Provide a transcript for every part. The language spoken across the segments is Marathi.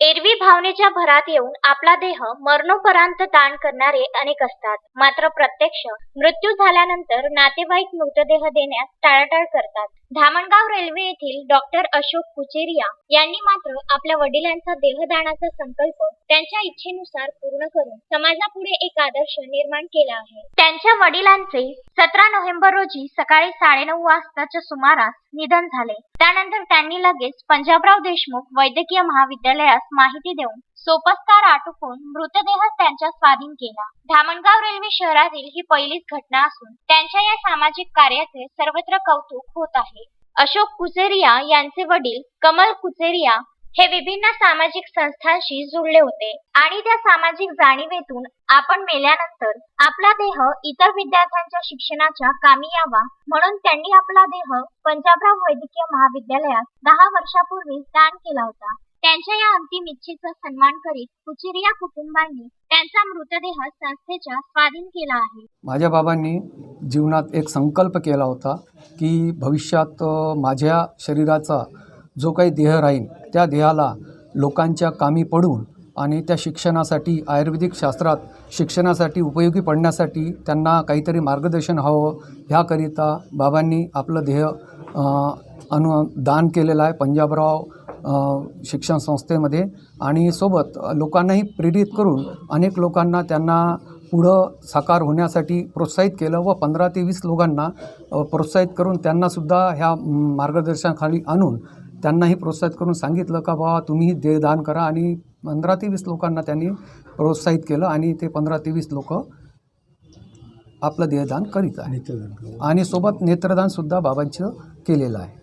एरवी भावनेच्या भरात येऊन आपला देह मरणोपरांत दान करणारे अनेक असतात. मात्र प्रत्यक्ष मृत्यू झाल्यानंतर नातेवाईक मृतदेह देण्यास टाळाटाळ करतात. धामणगाव रेल्वे येथील डॉक्टर अशोक कुचेरिया यांनी मात्र आपल्या वडिलांचा देहदानाचा संकल्प त्यांच्या इच्छेनुसार पूर्ण करून समाजापुढे एक आदर्श निर्माण केला आहे. त्यांच्या वडिलांचे सतरा नोव्हेंबर रोजी सकाळी साडेनऊ वाजताच्या सुमारास निधन झाले. त्यानंतर त्यांनी लगेच पंजाबराव देशमुख वैद्यकीय महाविद्यालयास माहिती देऊन सोपस्कार आटोपून मृतदेह त्यांच्या स्वाधीन केला. धामणगाव रेल्वे शहरातील ही पहिलीच घटना असून त्यांच्या या सामाजिक कार्याचे सर्वत्र कौतुक होत आहे. अशोक कुचेरिया यांचे वडील कमल कुचेरिया हे विभिन्न सामाजिक संस्थांशी जुळले होते. आणि त्या सामाजिक जाणीवेतून आपण मेल्यानंतर आपला देह इतर विद्यार्थ्यांच्या शिक्षणाच्या कामी यावा म्हणून त्यांनी आपला देह पंजाबराव वैद्यकीय महाविद्यालयात दहा वर्षापूर्वी दान केला होता. त्यांच्या या अंतिम इच्छेचा सन्मान करीत कुचिरिया कुटुंबांनी त्यांचा मृतदेह संस्थेच्या स्वाधीन केला आहे. माझ्या बाबांनी जीवनात एक संकल्प केला होता की भविष्यात माझ्या शरीराचा जो काही देह राहील त्या देहाला लोकांच्या कामी पडून आणि त्या शिक्षणासाठी आयुर्वेदिक शास्त्रात शिक्षणासाठी उपयोगी पडण्यासाठी त्यांना काहीतरी मार्गदर्शन हवं. ह्याकरिता बाबांनी आपलं देह अनु दान केलेलं आहे पंजाबराव शिक्षण संस्थेमध्ये. आणि सोबत लोकांनाही प्रेरित करून अनेक लोकांना त्यांना पुढं साकार होण्यासाठी प्रोत्साहित केलं व पंधरा ते वीस लोकांना प्रोत्साहित करून त्यांनासुद्धा ह्या मार्गदर्शनाखाली आणून त्यांनाही प्रोत्साहित करून सांगितलं का बाबा तुम्ही देहदान करा. आणि पंधरा ते वीस लोकांना त्यांनी प्रोत्साहित केलं आणि ते पंधरा ते वीस लोक आपलं देहदान करीत आहे आणि सोबत नेत्रदानसुद्धा बाबांचं केलेलं आहे.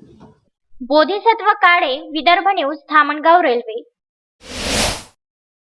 Bodhisattva Kale Vidarbha news Dhamangaon railway.